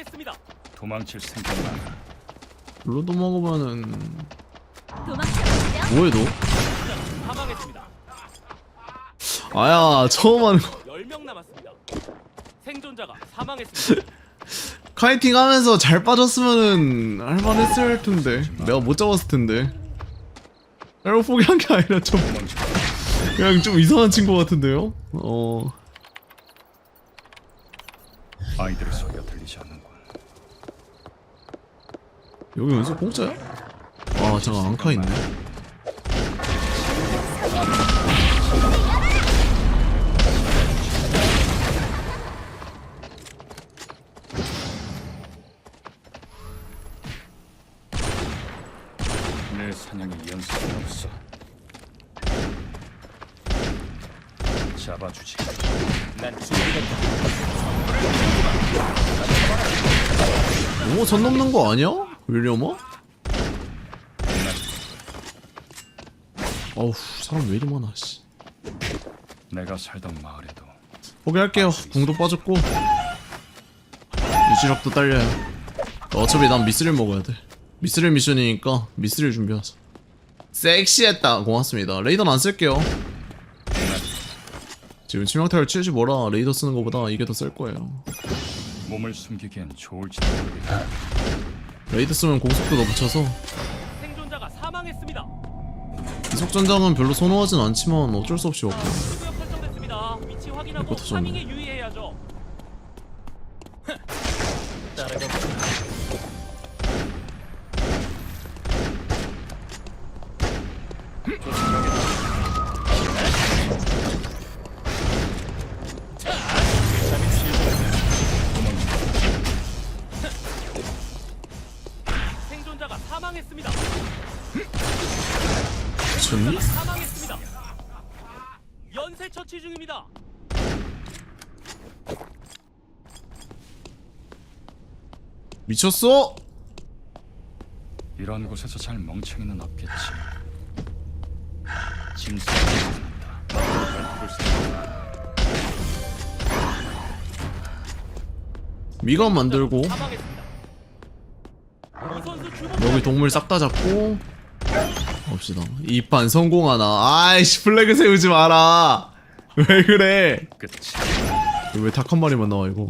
사망했습니다. 도망칠 생각만. 로도 먹으면은 도망쳐보시죠. 뭐해 너? 사망했습니다. 아야 처음 하는 거 10명 남았습니다. 생존자가 사망했습니다. 카이팅 하면서 잘 빠졌으면은 할만했을 할 텐데 내가 못 잡았을 텐데 내가 포기한 게 아니라 좀 그냥 좀 이상한 친구 같은데요? 어 아이들의 소리가 들리지 않는군. 여기 연습 공짜야? 아 잠깐 앙카 있네 내 사냥에 연습은 없어. 잡아주지. 난 준비됐다. 어머 선 넘는 거 아니야? 윌리엄아? 어우 사람 왜 이리 많아 씨. 내가 살던 마을에도 포기할게요. 궁도 빠졌고. 유지력도 딸려요. 어차피 난 미스를 먹어야 돼. 미스를 미션이니까 미스를 준비하자. 섹시했다. 고맙습니다. 레이더는 안 쓸게요. 지금 치명타를 치우지 뭐라 레이더 쓰는 것보다 이게 더셀 거예요. 몸을 숨기기엔 좋을지도 모르겠다. 레이더 쓰면 공속도 더 붙여서 생존자가 사망했습니다. 이속 전장은 별로 선호하진 않지만 어쩔 수 없이 설정됐습니다. 위치 확인하고 이거 터졌네. 파밍에 유의해야죠. 사망했습니다. 미쳤니? 사망했습니다. 연쇄 처치 중입니다. 미쳤어? 이런 곳에서 잘 멍청이는 없겠지. 짐승이. 미간 만들고 사망했습니다. 여기 동물 싹 다 잡고 봅시다. 이 판 성공하나? 아이씨 플래그 세우지 마라. 왜 그래? 끝이. 왜닭 한 마리만 나와 이거.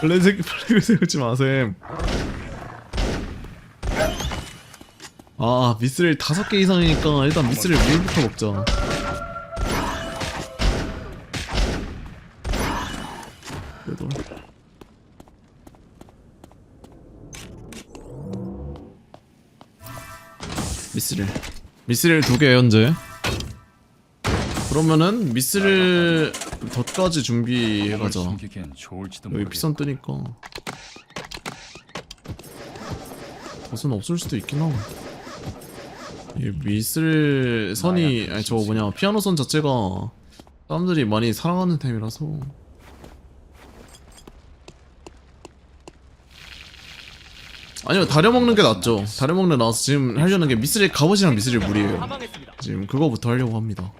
플래그, 플래그 세우지 마셈. 아 미스를 다섯 개 이상이니까 일단 미스를 물부터 먹자. 그래도 미스를. 미스를 두 개 현재. 그러면은 미스를 덧까지 준비해가자. 여기. 피선 뜨니까. 덫은 없을 수도 있긴 하고. 이 미술 선이 아니 저거 뭐냐 피아노 선 자체가 사람들이 많이 사랑하는 템이라서 아니요 다려먹는 게 낫죠 다려먹는 게 나와서 지금 하려는 게 미스릴 갑옷이랑 미스릴 물이에요. 지금 그거부터 하려고 합니다.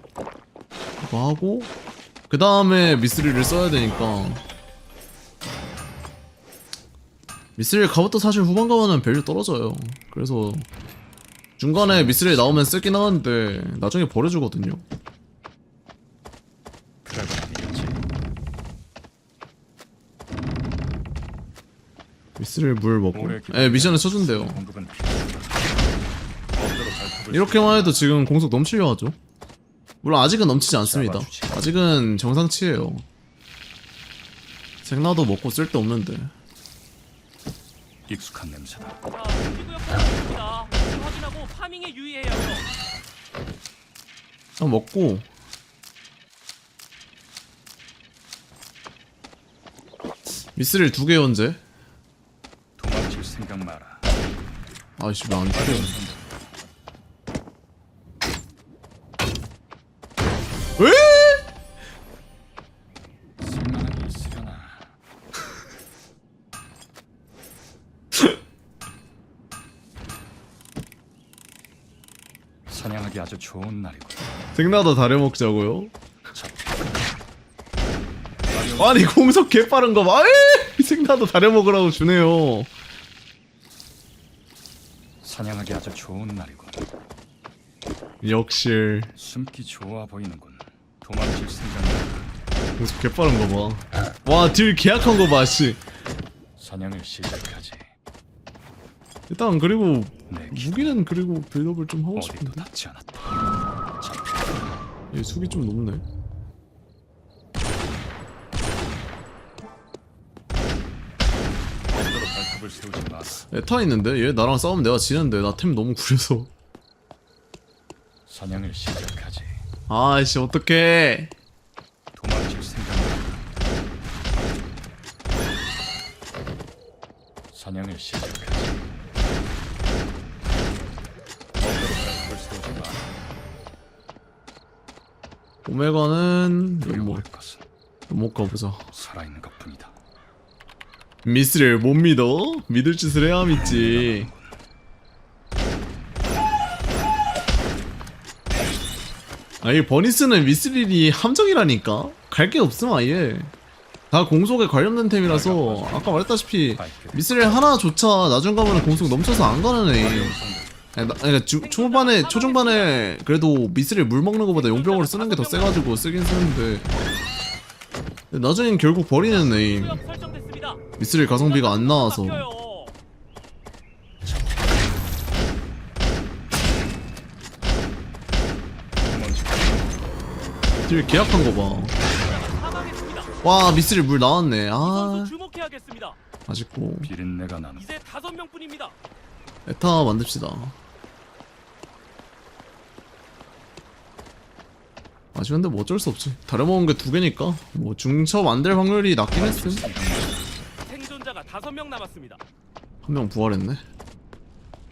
그거 하고 그 다음에 미스릴을 써야 되니까 미스릴 갑옷도 사실 후반 가면은 밸류 떨어져요. 그래서 중간에 미스릴 나오면 쓰긴 하는데 나중에 버려주거든요. 그러고 이겼지. 미스릴 물 먹고 예 미션을 발톱을 이렇게만 해도 지금 공속 넘치려 하죠. 물론 아직은 넘치지 않습니다. 아직은 정상치예요. 생나도 먹고 쓸데 없는데. 익숙한 냄새다. 그냥 먹고 미스를 두 개 언제? 생각 마라. 아이씨 왜안 필요? 왜? 있으려나. 사냥하기 아주 좋은 날이군. 생나다 다려 먹자고요? 자, 아니 공속 개 빠른 거 봐. 에이! 나도 다려 먹으라고 주네요. 아주 좋은 날이군. 역시 숨기 좋아 보이는군. 도망칠 생각마라. 공속 개빠른 거 봐. 와, 딜 계약한 거 봐, 씨. 사냥을 시작하지. 일단 그리고 내 기... 무기는 그리고 빌드업을 좀 하고 어디도 싶은데. 닿지 않았다. 얘 숙이 좀 높네. 발톱을 세우지 마라. 에타 있는데 얘 나랑 싸우면 내가 지는데 나 템 너무 구려서. 사냥을 시작하지. 아이씨 어떡해. 도망칠 생각마라. 사냥을 시작하지. 세우지. 오메가는 뭐 두려워할 것은 못 가보자. 살아있는 것뿐이다. 미스를 못 믿어? 믿을 짓을 해야 믿지. 아니 버니스는 미스릴이 함정이라니까 갈 게 없음 아예 다 공속에 관련된 템이라서 아까 말했다시피 미스릴 하나조차 나중 가면 공속 넘쳐서 안 가는 애 아니, 나, 아니, 주, 초반에 초중반에 그래도 미스릴 물 먹는 것보다 용병으로 쓰는 게 더 세가지고 쓰긴 쓰는데 나중엔 결국 버리는 애 구역 설정됐습니다. 미스릴 가성비가 안 나와서. 딜 계약한 거봐. 사망했습니다. 와 미스릴 물 나왔네. 아. 주목해야겠습니다. 아쉽고. 비린내가 나는 이제 다섯 명뿐입니다. 에타 만듭시다. 아쉬운데 뭐 어쩔 수 없지. 다려먹은 게 두 개니까. 뭐 중첩 안 될 확률이 낮긴 했음 다섯 명 남았습니다. 한 명 부활했네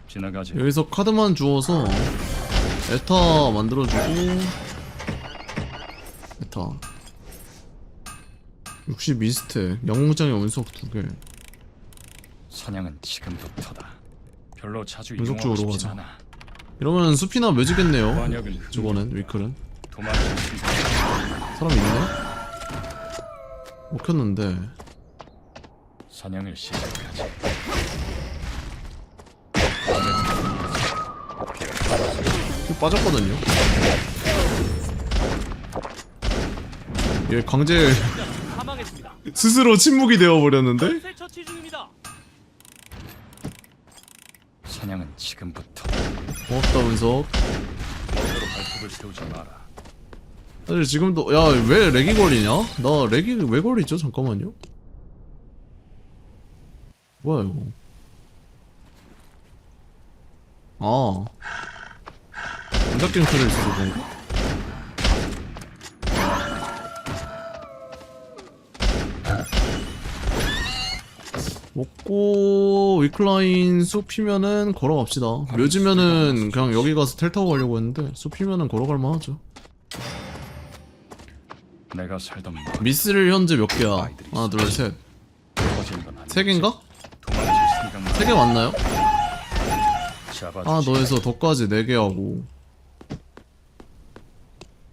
지나가지. 여기서 카드만 주워서 에타 만들어주고 에타 62스택 영무장의 운석 두개 사냥은 지금부터다. 별로 자주 이용하고 쪽으로 싶진 가자. 않아. 이러면 숲이나 매주겠네요 완약은 저번엔 위클은 도망칠. 사람 있네? 먹혔는데 사냥을 시작하지. 피 빠졌거든요 얘 강제 사망했습니다. 스스로 침묵이 되어버렸는데? 연쇄 처치 중입니다. 사냥은 지금부터. 고맙다 발톱을 세우지 마라. 사실 지금도 야 왜 렉이 걸리냐? 나 렉이 왜 걸리죠? 잠깐만요 뭐야 이거 아 전작갱 틀에 있어서 그런가? 먹고 위클라인 숲이면은 걸어갑시다 묘지면은 그냥 여기 가서 텔 타고 가려고 했는데 숲이면은 걸어갈 만 하죠 내가 살던 뭐 미스를 현재 몇 개야? 하나 둘셋세. 개인가? 세 개 맞나요? 하나 더해서 더까지 네 개 하고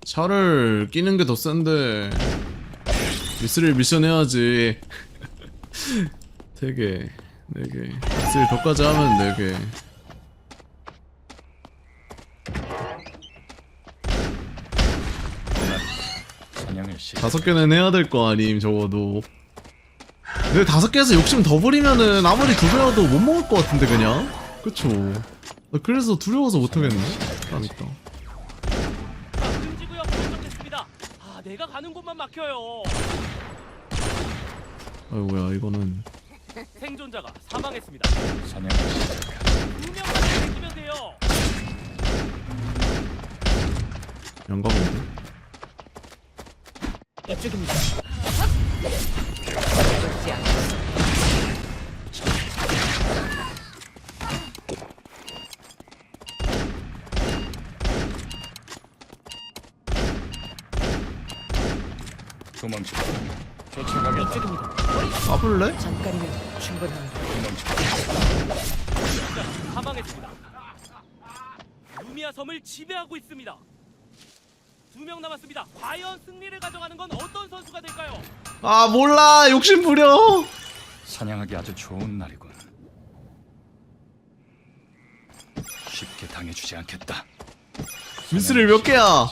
차를 끼는 게 더 센데 미스를 미션 해야지 세 개, 네 개. 미스를 더까지 하면 네 개. 사냥을 시작. 다섯 개는 해야 될 거 아님 적어도. 근데 다섯 개에서 욕심 더 부리면은 아무리 두 개라도 못 먹을 것 같은데 그냥. 그쵸. 나 그래서 두려워서 못 하겠네. 그러니까. 금지 구역. 아, 내가 가는 곳만 막혀요. 아이고야 이거는 생존자가 사망했습니다. 사냥을 시작하지. 두 명만 챙기면 돼요. 영감인데. 이쪽입니다. 도망치. 쫓아가겠다. 이쪽입니다. 까불래? 잠깐이면 충분합니다. 도망치. 사망했습니다. 루미아 섬을 지배하고 있습니다. 두 명 남았습니다. 과연 승리를 가져가는 건 어떤 선수가 될까요? 아 몰라 욕심 부려. 사냥하기 아주 좋은 날이군. 쉽게 당해주지 않겠다. 미스릴 몇 개야?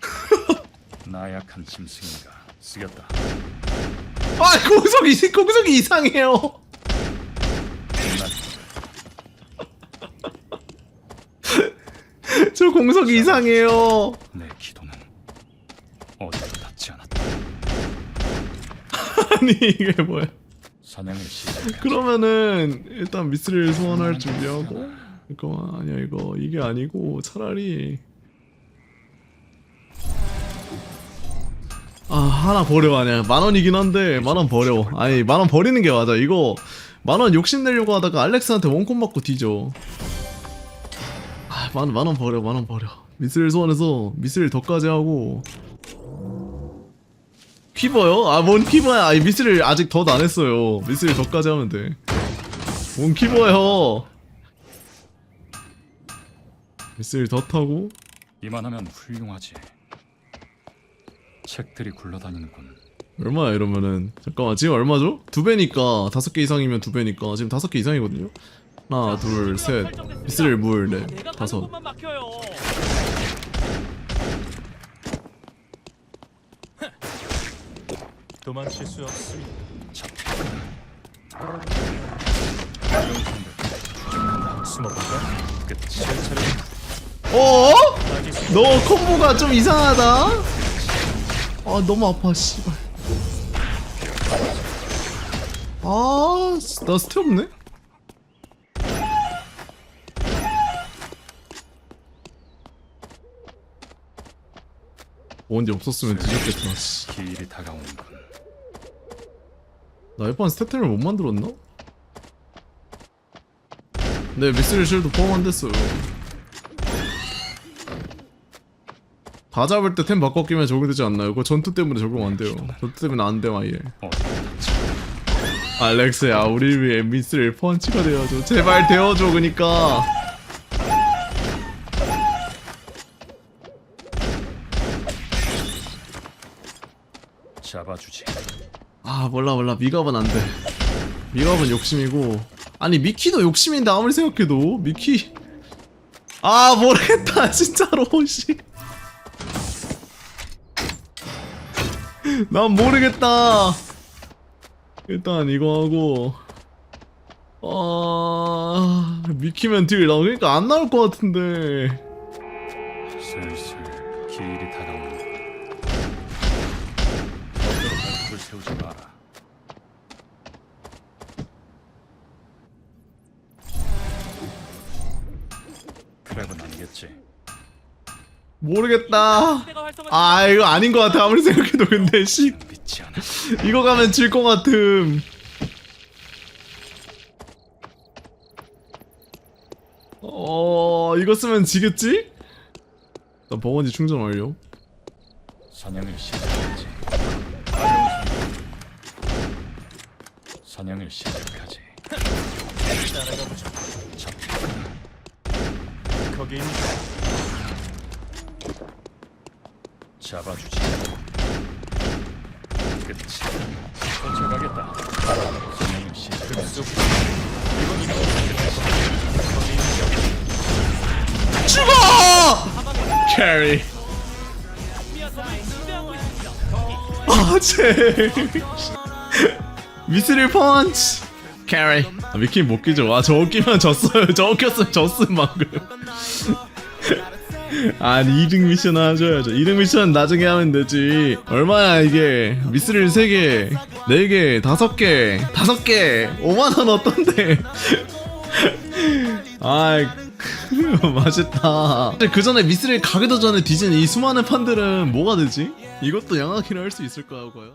나약한 짐승인가 쓰겠다. 아 공속이 공속이 이상해요. 끝났다. 저 공속이 이상해요. 내 기도는 어디도 닿지 않았다. 아니 이게 뭐야? 사냥을 시작. 그러면은 일단 미스릴 소환할 준비하고 잠깐만 아니야 이거 이게 아니고 차라리 아 하나 버려 아니야 만 원이긴 한데 만 원 버려 아니 만 원 버리는 게 맞아 이거 만 원 욕심 내려고 하다가 알렉스한테 원콤 받고 뒤져 아 만 만 원 버려 만원 버려. 미스릴 소환해서 미스릴 덕까지 하고. 퀴버요? 아 뭔 퀴버야? 아니 미스를 아직 덧 안 했어요. 미스를 덧까지 하면 돼뭔 퀴버예요? 미스를 덧하고. 이만하면 훌륭하지. 책들이 굴러다니는군. 얼마야 이러면은? 잠깐만 지금 얼마죠? 두 배니까 다섯 개 이상이면 두 배니까. 지금 다섯 개 이상이거든요 하나 둘셋 미스를 내가 가는 다섯 곳만 막혀요. 도망칠 수 없습니다. 숨어볼까? 어? 알겠습니다. 너 콤보가 좀 이상하다 아 너무 아파 씨발 아나 스텝 없네? 원디 없었으면 뒤졌겠다 씨. 길이 다가오는군. 나 이번 스태템을 못 만들었나? 네 미스릴 쉴드 포함 안 됐어요 다 잡을 때 템 바꿔 끼면 적용되지 않나요? 그거 전투 때문에 적용 안 돼요 전투 때문에 안 돼 아예 어디도 닿지 알렉스야 우리 위해 미스릴 펀치가 되어줘 제발 되어줘 그니까 잡아주지. 아 몰라 몰라. 미갑은 안돼. 미갑은 욕심이고. 아니 미키도 욕심인데 아무리 생각해도. 미키. 아 모르겠다 진짜로. 씨. 난 모르겠다. 일단 이거 하고. 아 미키면 딜 나오 그러니까 안 나올 것 같은데 크랩은 아니겠지. 모르겠다. 아 이거 아닌 것 같아 아무리 생각해도 근데 씨 믿지 않아. 이거 가면 질 것 같음. 어, 이거 쓰면 지겠지? 나 버거지 충전 완료. 사냥을 시작하지. 사냥을 시작하지. 따라가 보자. 거기 있는 잡아주지. 끝이. 쫓아가겠다. 사냥을 시작하지. 속 이건 이미 거기 있는 죽어! 캐리. 아, 제. 미스릴 펀치. 캐리. 아, 미키 못 끼죠. 아, 저거 끼면 졌어요. 저거 꼈으면 졌음, 방금. 아니 2등 미션 하셔야죠 2등 미션 나중에 하면 되지 얼마야 이게 미스릴 3개 4개 5개 5개 5만원 어떤데 아이 맛있다 그 전에 미스릴 가기도 전에 뒤진 이 수많은 판들은 뭐가 되지? 이것도 양아키로 할수 있을까요 과연?